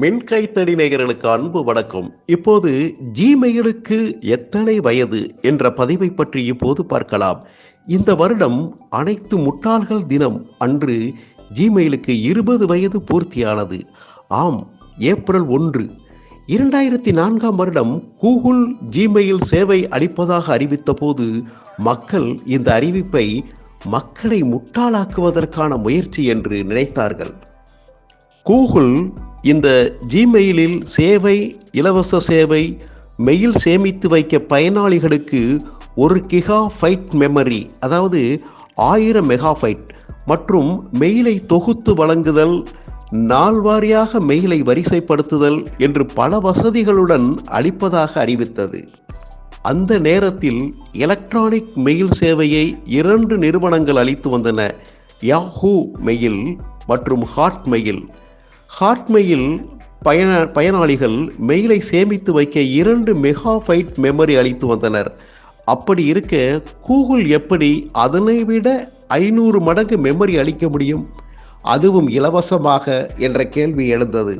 மின்கைத்தடி நேயர்களுக்கு அன்பு வணக்கம். இப்போது ஜிமெயிலுக்கு எத்தனை வயது என்ற பதிவை பற்றி இப்போது பார்க்கலாம். இந்த வருடம் அனைத்து முட்டாள்கள் தினம் அன்று ஜிமெயிலுக்கு இருபது வயது பூர்த்தியானது. ஆம் ஏப்ரல் ஒன்று. இரண்டாயிரத்தி நான்காம் வருடம் கூகுள் ஜிமெயில் சேவை அளிப்பதாக அறிவித்த போது மக்கள் இந்த அறிவிப்பை மக்களை முட்டாளாக்குவதற்கான முயற்சி என்று நினைத்தார்கள். கூகுள் இந்த ஜிமெயிலில் சேவை இலவச சேவை மெயில் சேமித்து வைக்க பயனாளிகளுக்கு ஒரு கிகா ஃபைட் மெமரி அதாவது ஆயிரம் மெகாஃபைட் மற்றும் மெயிலை தொகுத்து வழங்குதல் நாள்வாரியாக மெயிலை வரிசைப்படுத்துதல் என்று பல வசதிகளுடன் அளிப்பதாக அறிவித்தது. அந்த நேரத்தில் எலக்ட்ரானிக் மெயில் சேவையை இரண்டு நிறுவனங்கள் அளித்து வந்தன யாஹூ மெயில் மற்றும் ஹாட் மெயில் ஹாட்மெயில் பயன பயனாளிகள் மெயிலை சேமித்து வைக்க இரண்டு மெகாஃபைட் மெமரி அளித்து வந்தனர். அப்படி இருக்க கூகுள் எப்படி அதனை விட ஐநூறு மடங்கு மெமரி அளிக்க முடியும்? அதுவும் இலவசமாக என்ற கேள்வி எழுந்தது.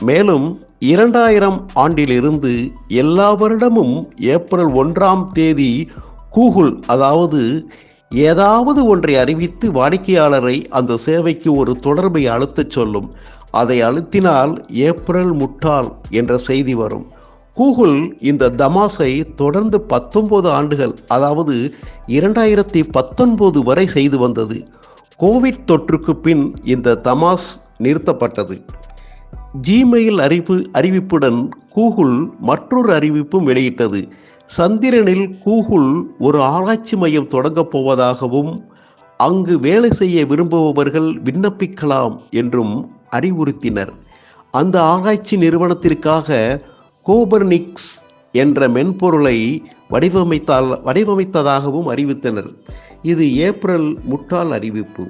மேலும் இரண்டாயிரம் ஆண்டிலிருந்து எல்லா வருடமும் ஏப்ரல் ஒன்றாம் தேதி கூகுள் அதாவது ஏதாவது ஒன்றை அறிவித்து வாடிக்கையாளரை அந்த சேவைக்கு ஒரு தொடர்பை அழுத்தச் சொல்லும். அதை அழுத்தினால் ஏப்ரல் முட்டாள் என்ற செய்தி வரும். கூகுள் இந்த தமாஸை தொடர்ந்து பத்தொன்பது ஆண்டுகள் அதாவது இரண்டாயிரத்தி பத்தொன்பது வரை செய்து வந்தது. கோவிட் தொற்றுக்கு பின் இந்த தமாஸ் நிறுத்தப்பட்டது. ஜிமெயில் அறிவு அறிவிப்புடன் கூகுள் மற்றொரு அறிவிப்பும் வெளியிட்டது. சந்திரனில் கூகுள் ஒரு ஆராய்ச்சி மையம் தொடங்கப் போவதாகவும் அங்கு வேலை செய்ய விரும்புபவர்கள் விண்ணப்பிக்கலாம் என்றும் அறிவுறுத்தினர். அந்த ஆராய்ச்சி நிறுவனத்திற்காக கோபர்னிக்ஸ் என்ற மென்பொருளை வடிவமைத்தால் வடிவமைத்ததாகவும் அறிவித்தனர். இது ஏப்ரல் முட்டாள் அறிவிப்பு.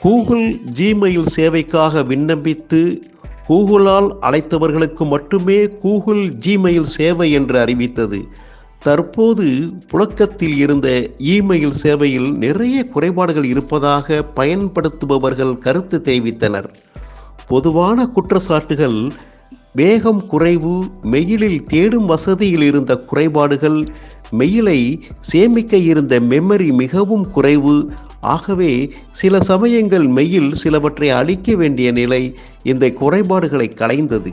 கூகுள் ஜிமெயில் சேவைக்காக விண்ணப்பித்து கூகுளால் அழைத்தவர்களுக்கு மட்டுமே கூகுள் ஜிமெயில் சேவை என்று அறிவித்தது. தற்போது புழக்கத்தில் இருந்த இமெயில் சேவையில் நிறைய குறைபாடுகள் இருப்பதாக பயன்படுத்துபவர்கள் கருத்து தெரிவித்தனர். பொதுவான குற்றச்சாட்டுகள் வேகம் குறைவு மெயிலில் தேடும் வசதியில் இருந்த குறைபாடுகள் மெயிலை சேமிக்க இருந்த மெமரி மிகவும் குறைவு ஆகவே சில சமயங்கள் மெயில் சிலவற்றை அழிக்க வேண்டிய நிலை இந்த குறைபாடுகளை களைந்தது.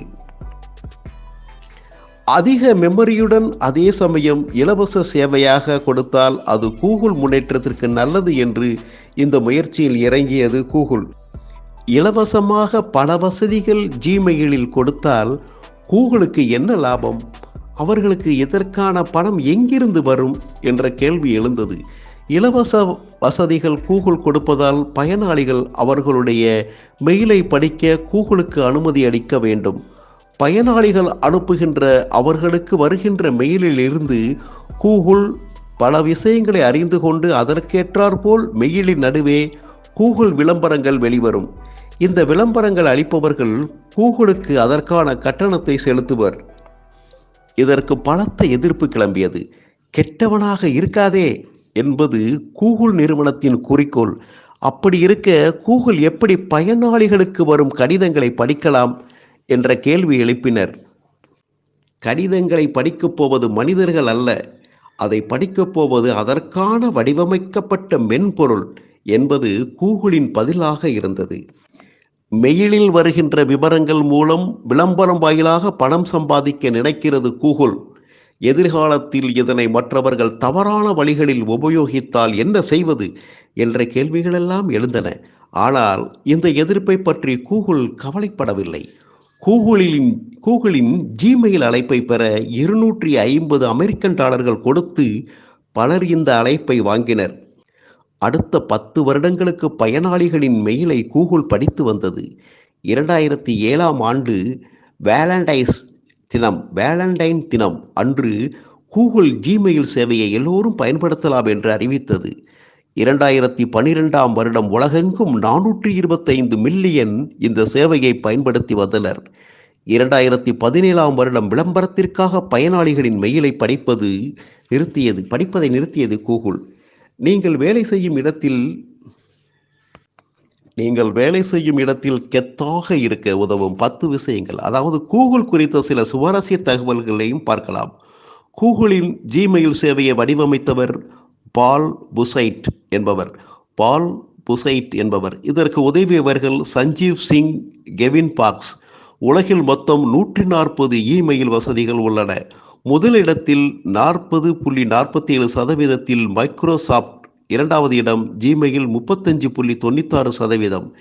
அதிக மெமரியுடன் அதே சமயம் இலவச சேவையாக கொடுத்தால் அது கூகுள் முன்னேற்றத்திற்கு நல்லது என்று இந்த முயற்சியில் இறங்கியது கூகுள். இலவசமாக பல வசதிகள் ஜிமெயிலில் கொடுத்தால் கூகுளுக்கு என்ன லாபம்? அவர்களுக்கு இதற்கான பணம் எங்கிருந்து வரும்? என்ற கேள்வி எழுந்தது. இலவச வசதிகள் கூகுள் கொடுப்பதால் பயனாளிகள் அவர்களுடைய மெயிலை படிக்க கூகுளுக்கு அனுமதி அளிக்க வேண்டும். பயனாளிகள் அனுப்புகின்ற அவர்களுக்கு வருகின்ற மெயிலில் இருந்து கூகுள் பல விஷயங்களை அறிந்து கொண்டு அதற்கேற்றாற்போல் மெயிலின் நடுவே கூகுள் விளம்பரங்கள் வெளிவரும். இந்த விளம்பரங்கள் அளிப்பவர்கள் கூகுளுக்கு அதற்கான கட்டணத்தை செலுத்துவர். இதற்கு பலத்த எதிர்ப்பு கிளம்பியது. கெட்டவனாக இருக்காதே. என்பது கூகுள் நிறுவனத்தின் குறிக்கோள். அப்படி இருக்க கூகுள் எப்படி பயனாளிகளுக்கு வரும் கடிதங்களை படிக்கலாம் என்ற கேள்வி எழுப்பினர். கடிதங்களை படிக்கப் போவது மனிதர்கள் அல்ல அதை படிக்கப் போவது அதற்கான வடிவமைக்கப்பட்ட மென்பொருள் என்பது கூகுளின் பதிலாக இருந்தது. மெயிலில் வருகின்ற விவரங்கள் மூலம் விளம்பரம் வாயிலாக பணம் சம்பாதிக்க நினைக்கிறது கூகுள். எதிர்காலத்தில் இதனை மற்றவர்கள் தவறான வழிகளில் உபயோகித்தால் என்ன செய்வது என்ற கேள்விகளெல்லாம் எழுந்தன. ஆனால் இந்த எதிர்ப்பை பற்றி கூகுள் கவலைப்படவில்லை. கூகுளின் கூகுளின் ஜிமெயில் அழைப்பை பெற இருநூற்றி ஐம்பது அமெரிக்கன் டாலர்கள் கொடுத்து பலர் இந்த அழைப்பை வாங்கினர். அடுத்த பத்து வருடங்களுக்கு பயனாளிகளின் மெயிலை கூகுள் படித்து வந்தது. இரண்டாயிரத்தி ஏழாம் ஆண்டு வேலண்டைஸ் தினம் வேலண்டைன் தினம் அன்று கூகுள் ஜிமெயில் சேவையை எல்லோரும் பயன்படுத்தலாம் என்று அறிவித்தது. இரண்டாயிரத்தி பனிரெண்டாம் வருடம் உலகெங்கும் நானூற்றி இருபத்தைந்து மில்லியன் இந்த சேவையை பயன்படுத்தி வந்தனர். இரண்டாயிரத்தி பதினேழாம் வருடம் விளம்பரத்திற்காக பயனாளிகளின் மெயிலை படிப்பது நிறுத்தியது படிப்பதை நிறுத்தியது கூகுள் நீங்கள் வேலை செய்யும் இடத்தில் நீங்கள் வேலை செய்யும் இடத்தில் கெத்தாக இருக்க உதவும் பத்து விஷயங்கள். அதாவது கூகுள் குறித்த சில சுவாரஸ்ய தகவல்களையும் பார்க்கலாம். கூகுளின் ஜிமெயில் சேவையை வடிவமைத்தவர் பால் புசைட் என்பவர். பால் புசைட் என்பவர். இதற்கு உதவியவர்கள் சஞ்சீவ் சிங் கெவின் பாக்ஸ். உலகில் மொத்தம் நூற்றி நாற்பது இமெயில் வசதிகள் உள்ளன. முதலிடத்தில் நாற்பது புள்ளி நாற்பத்தி ஏழு சதவீதத்தில் மைக்ரோசாப்ட் இரண்டாவது இடம் ஜிமெயில் முப்பத்தஞ்சு புள்ளி தொண்ணூத்தாறு சதவீதம்.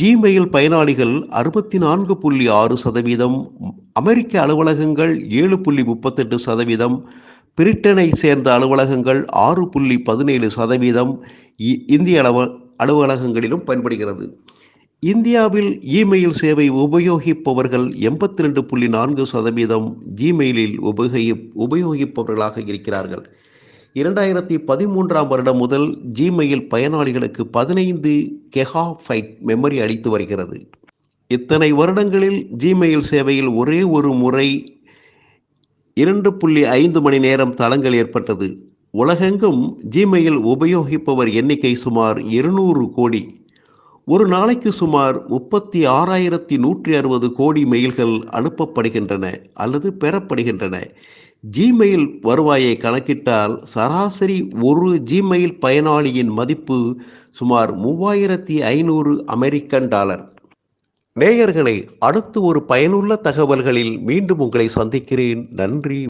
ஜிமெயில் பயனாளிகள் அறுபத்தி நான்கு புள்ளி ஆறு சதவீதம். அமெரிக்க அலுவலகங்கள் ஏழு புள்ளி முப்பத்தெட்டு சதவீதம். பிரிட்டனை சேர்ந்த அலுவலகங்கள் ஆறு புள்ளி பதினேழு சதவீதம். இந்திய அளவ அலுவலகங்களிலும் பயன்படுகிறது. இந்தியாவில் இமெயில் சேவை உபயோகிப்பவர்கள் எண்பத்தி ரெண்டு புள்ளி நான்கு சதவீதம். ஜிமெயிலில் உபயோகி உபயோகிப்பவர்களாக இருக்கிறார்கள். இரண்டாயிரத்தி பதிமூன்றாம் வருடம் முதல் ஜிமெயில் பயனாளிகளுக்கு பதினைந்து கெகாஃபைட் மெமரி அளித்து வருகிறது. இத்தனை வருடங்களில் ஜிமெயில் சேவையில் ஒரே ஒரு முறை இரண்டு புள்ளி ஐந்து மணி நேரம் தளங்கள் ஏற்பட்டது. உலகெங்கும் ஜிமெயில் உபயோகிப்பவர் எண்ணிக்கை சுமார் இருநூறு கோடி. ஒரு நாளைக்கு சுமார் முப்பத்தி ஆறாயிரத்தி நூற்றி அறுபது கோடி மெயில்கள் அனுப்பப்படுகின்றன அல்லது பெறப்படுகின்றன. ஜிமெயில் வருவாயை கணக்கிட்டால் சராசரி ஒரு ஜிமெயில் பயனாளியின் மதிப்பு சுமார் மூவாயிரத்தி ஐநூறு அமெரிக்கன் டாலர். நேயர்களே அடுத்து ஒரு பயனுள்ள தகவல்களில் மீண்டும் உங்களை சந்திக்கிறேன். நன்றி.